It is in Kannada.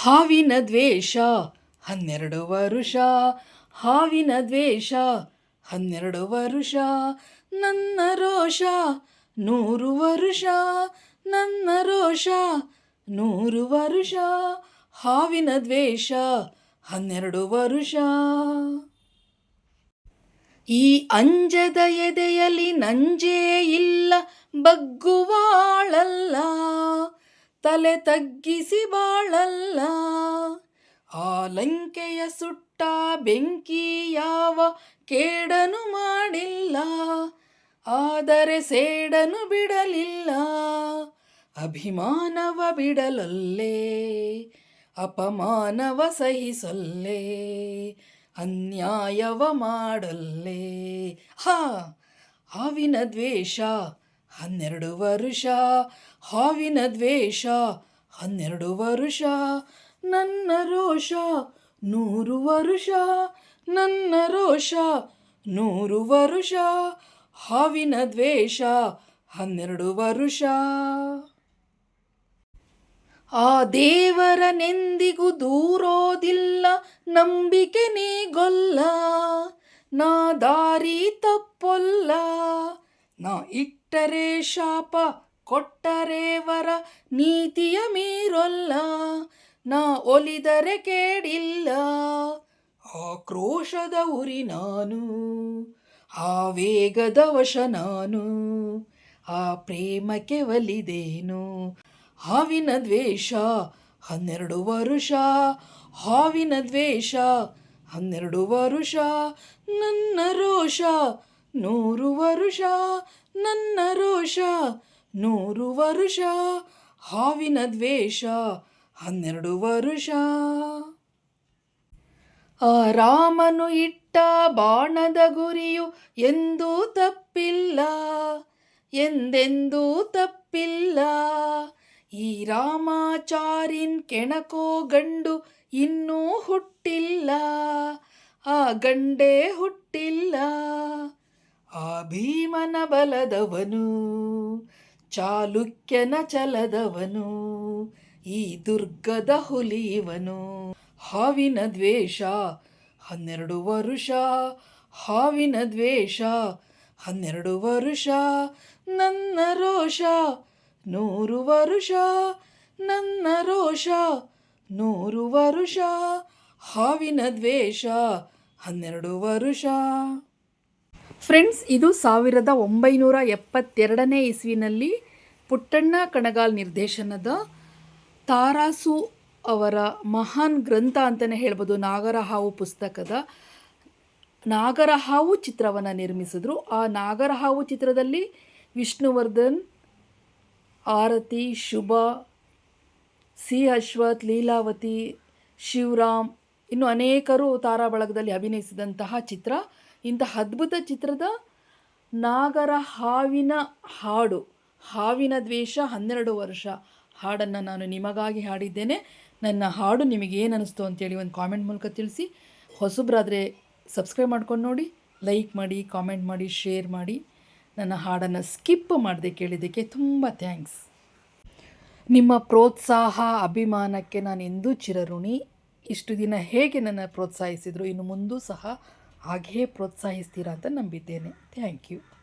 ಹಾವಿನ ದ್ವೇಷ, ಹನ್ನೆರಡು ವರುಷ. ಹಾವಿನ ದ್ವೇಷ, ಹನ್ನೆರಡು ವರುಷ. ನನ್ನ ರೋಷ, ನೂರು ವರುಷ. ನನ್ನ ರೋಷ, ನೂರು ವರುಷ. ಹಾವಿನ ದ್ವೇಷ, ಹನ್ನೆರಡು ವರುಷ. ಈ ಅಂಜದ ಎದೆಯಲ್ಲಿ ನಂಜೇ ಇಲ್ಲ, ಬಗ್ಗುವಾಳಲ್ಲ. ತಲೆ ತಗ್ಗಿಸಿ ಬಾಳಲ್ಲ. ಆ ಲಂಕೆಯ ಸುಟ್ಟ ಬೆಂಕಿ ಯಾವ ಕೇಡನು ಮಾಡಿಲ್ಲ. ಆದರೆ ಸೇಡನು ಬಿಡಲಿಲ್ಲ. ಅಭಿಮಾನವ ಬಿಡಲಲ್ಲೇ, ಅಪಮಾನವ ಸಹಿಸಲ್ಲೇ, ಅನ್ಯಾಯವ ಮಾಡಲ್ಲೇ. ಹಾ, ಹಾವಿನ ದ್ವೇಷ ಹನ್ನೆರಡು ವರುಷ, ಹಾವಿನ ದ್ವೇಷ, ಹನ್ನೆರಡು ವರುಷ, ನನ್ನ ರೋಷ, ನೂರು ವರುಷ, ನನ್ನ ರೋಷ, ನೂರು ವರುಷ, ಹಾವಿನ ದ್ವೇಷ, ಹನ್ನೆರಡು ವರುಷ. ಆ ದೇವರನೆಂದಿಗೂ ದೂರೋದಿಲ್ಲ, ನಂಬಿಕೆ ನೀಗೊಲ್ಲ, ನಾ ದಾರಿ ತಪ್ಪೊಲ್ಲ, ನಾ ಇಟ್ಟರೆ ಶಾಪ, ಕೊಟ್ಟರೆ ವರ, ನೀತಿಯ ಮೀರೊಲ್ಲ, ನಾ ಒಲಿದರೆ ಕೇಡಿಲ್ಲ. ಆಕ್ರೋಶದ ಉರಿ ನಾನು, ಆ ವೇಗದ ವಶ ನಾನು, ಆ ಪ್ರೇಮಕ್ಕೆ ಒಲಿದೇನು. ಹಾವಿನ ದ್ವೇಷ, ಹನ್ನೆರಡು ವರುಷ, ಹಾವಿನ ದ್ವೇಷ, ಹನ್ನೆರಡು ವರುಷ, ನನ್ನ ರೋಷ ನೂರು ವರುಷ, ನನ್ನ ರೋಷ. ನೂರು ವರುಷ, ಹಾವಿನ ದ್ವೇಷ. ಹನ್ನೆರಡು ವರುಷ. ಆ ರಾಮನು ಇಟ್ಟ ಬಾಣದ ಗುರಿಯು ಎಂದೂ ತಪ್ಪಿಲ್ಲ, ಎಂದೆಂದೂ ತಪ್ಪಿಲ್ಲ. ಈ ರಾಮಾಚಾರಿನ್ ಕೆಣಕೋ ಗಂಡು ಇನ್ನೂ ಹುಟ್ಟಿಲ್ಲ, ಆ ಗಂಡೇ ಹುಟ್ಟಿಲ್ಲ. ಭೀಮನ ಬಲದವನು, ಚಾಲುಕ್ಯನ ಚಲದವನು, ಈ ದುರ್ಗದ ಹುಲಿಯವನು. ಹಾವಿನ ದ್ವೇಷ, ಹನ್ನೆರಡು ವರುಷ, ಹಾವಿನ ದ್ವೇಷ, ಹನ್ನೆರಡು ವರುಷ, ನನ್ನ ರೋಷ, ನೂರು ವರುಷ, ನನ್ನ ರೋಷ, ನೂರು ವರುಷ, ಹಾವಿನ ದ್ವೇಷ, ಹನ್ನೆರಡು ವರುಷ. ಫ್ರೆಂಡ್ಸ್, ಇದು ಸಾವಿರದ ಒಂಬೈನೂರ ಎಪ್ಪತ್ತೆರಡನೇ ಇಸ್ವಿನಲ್ಲಿ ಪುಟ್ಟಣ್ಣ ಕಣಗಾಲ್ ನಿರ್ದೇಶನದ ತಾರಾಸು ಅವರ ಮಹಾನ್ ಗ್ರಂಥ ಅಂತಲೇ ಹೇಳ್ಬೋದು. ನಾಗರಹಾವು ಪುಸ್ತಕದ ನಾಗರಹಾವು ಚಿತ್ರವನ್ನು ನಿರ್ಮಿಸಿದ್ರು. ಆ ನಾಗರಹಾವು ಚಿತ್ರದಲ್ಲಿ ವಿಷ್ಣುವರ್ಧನ್, ಆರತಿ, ಶುಭ, ಸಿ ಅಶ್ವಥ್, ಲೀಲಾವತಿ, ಶಿವರಾಮ್, ಇನ್ನು ಅನೇಕರು ತಾರಾ ಬಳಗದಲ್ಲಿ ಅಭಿನಯಿಸಿದಂತಹ ಚಿತ್ರ. ಇಂತಹ ಅದ್ಭುತ ಚಿತ್ರದ ನಾಗರ ಹಾವಿನ ಹಾಡು, ಹಾವಿನ ದ್ವೇಷ ಹನ್ನೆರಡು ವರ್ಷ ಹಾಡನ್ನು ನಾನು ನಿಮಗಾಗಿ ಹಾಡಿದ್ದೇನೆ. ನನ್ನ ಹಾಡು ನಿಮಗೇನು ಅನ್ನಿಸ್ತು ಅಂತೇಳಿ ಒಂದು ಕಾಮೆಂಟ್ ಮೂಲಕ ತಿಳಿಸಿ. ಹೊಸಬ್ರಾದರೆ ಸಬ್ಸ್ಕ್ರೈಬ್ ಮಾಡ್ಕೊಂಡು ನೋಡಿ, ಲೈಕ್ ಮಾಡಿ, ಕಾಮೆಂಟ್ ಮಾಡಿ, ಶೇರ್ ಮಾಡಿ. ನನ್ನ ಹಾಡನ್ನು ಸ್ಕಿಪ್ ಮಾಡದೆ ಕೇಳಿದ್ದಕ್ಕೆ ತುಂಬ ಥ್ಯಾಂಕ್ಸ್. ನಿಮ್ಮ ಪ್ರೋತ್ಸಾಹ, ಅಭಿಮಾನಕ್ಕೆ ನಾನು ಎಂದೂ ಚಿರಋಣಿ. ಇಷ್ಟು ದಿನ ಹೇಗೆ ನನ್ನ ಪ್ರೋತ್ಸಾಹಿಸಿದರು, ಇನ್ನು ಮುಂದೂ ಸಹ ಹಾಗೆಯೇ ಪ್ರೋತ್ಸಾಹಿಸ್ತೀರಾ ಅಂತ ನಂಬಿದ್ದೇನೆ. Thank you